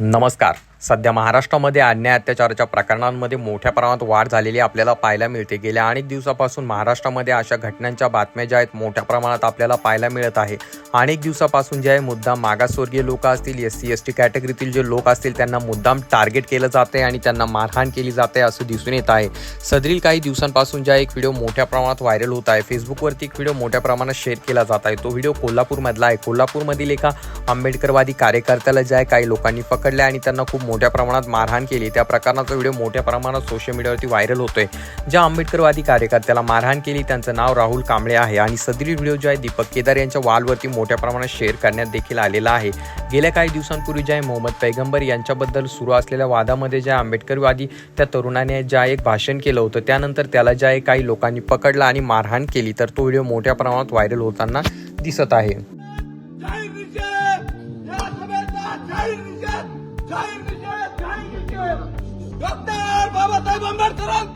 नमस्कार. सध्या महाराष्ट्रामध्ये अन्याय अत्याचाराच्या प्रकरणांमध्ये मोठ्या प्रमाणात वाढ झालेली आपल्याला पाहायला मिळते. गेल्या अनेक दिवसापासून महाराष्ट्रामध्ये अशा घटनांच्या बातम्या ज्या आहेत मोठ्या प्रमाणात आपल्याला पाहायला मिळत आहे. अनेक दिवसापासून जे आहे मुद्दाम मागासवर्गीय लोक असतील एस सी एस टी कॅटेगरीतील जे लोक असतील त्यांना मुद्दाम टार्गेट केलं जाते आणि त्यांना मारहाण केली जाते असं दिसून येत आहे. सदरील काही दिवसांपासून ज्या एक व्हिडिओ मोठ्या प्रमाणात व्हायरल होत आहे. फेसबुकवरती एक व्हिडिओ मोठ्या प्रमाणात शेअर केला जात आहे. तो व्हिडिओ कोल्हापूरमधला आहे. कोल्हापूरमधील एका आंबेडकरवादी कार्यकर्त्याला ज्या आहे काही लोकांनी पकडले आणि त्यांना खूप मोठ्या प्रमाणात मारहाण केली. त्या प्रकरणाचा व्हिडिओ मोठ्या प्रमाणात सोशल मीडियावरती व्हायरल होतोय. ज्या आंबेडकरवादी कार्यकर्त्याला मारहाण केली त्यांचं नाव राहुल कांबळे आहे आणि सदरी व्हिडिओ जो आहे दीपक केदार यांच्या वालवरती मोठ्या प्रमाणात शेअर करण्यात देखील आलेला आहे. गेल्या काही दिवसांपूर्वी जे आहे मोहम्मद पैगंबर यांच्याबद्दल सुरू असलेल्या वादामध्ये ज्या आंबेडकरवादी त्या तरुणाने ज्या एक भाषण केलं होतं त्यानंतर त्याला ज्या काही लोकांनी पकडलं आणि मारहाण केली तर तो व्हिडिओ मोठ्या प्रमाणात व्हायरल होताना दिसत आहे. Doktor Babatay Bomber Turan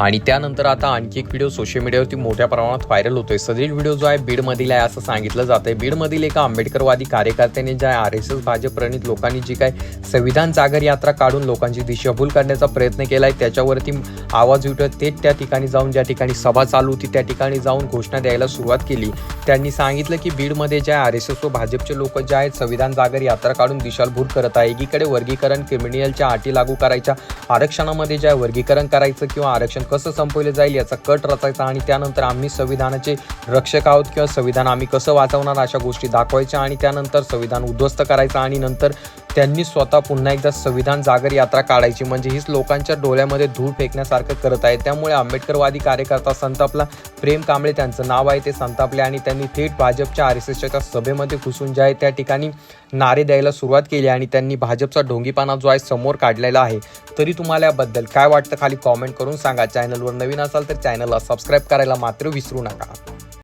आणि त्यानंतर आता आणखी एक व्हिडिओ सोशल मीडियावरती मोठ्या प्रमाणात व्हायरल होतोय. सदरील व्हिडिओ जो आहे बीडमधील आहे असं सांगितलं जात आहे बीडमधील एका आंबेडकरवादी कार्यकर्त्याने ज्या आर एस एस भाजप प्रणित लोकांनी जी काय संविधान जागर यात्रा काढून लोकांची दिशाभूल करण्याचा प्रयत्न केला आहे त्याच्यावरती आवाज उठत तेच त्या ठिकाणी जाऊन ज्या ठिकाणी सभा चालू होती त्या ठिकाणी जाऊन घोषणा द्यायला सुरुवात केली. त्यांनी सांगितलं की बीडमध्ये ज्या आर एस एस व भाजपचे लोक जे आहेत संविधान जागर यात्रा काढून दिशाभूल करत आहे. एकीकडे वर्गीकरण क्रिमिनलच्या अटी लागू करायच्या आरक्षणामध्ये ज्या वर्गीकरण करायचं किंवा आरक्षण कसं संपवलं जाईल याचा कट रचायचा आणि त्यानंतर आम्ही संविधानाचे रक्षक आहोत किंवा संविधान आम्ही कसं वाचवणार अशा गोष्टी दाखवायच्या आणि त्यानंतर संविधान उद्ध्वस्त करायचं आणि नंतर त्यांनी स्वतः पुन्हा एकदा संविधान जागर यात्रा काढायची. म्हणजे हीच लोकांच्या डोळ्यामध्ये धूळ फेकण्यासारखं करत आहे. त्यामुळे आंबेडकरवादी कार्यकर्ता संतापला. प्रेम कांबळे त्यांचं नाव आहे ते संतापले आणि त्यांनी थेट भाजपच्या आर एस एसच्या सभेमध्ये घुसून जे आहे त्या ठिकाणी नारे द्यायला सुरुवात केली आणि त्यांनी भाजपचा ढोंगीपाना जो आहे समोर काढलेला आहे. तरी तुम्हाला याबद्दल काय वाटतं? खाली कॉमेंट करून सांगा. चॅनलवर नवीन असाल तर चॅनलला सबस्क्राईब करायला मात्र विसरू नका.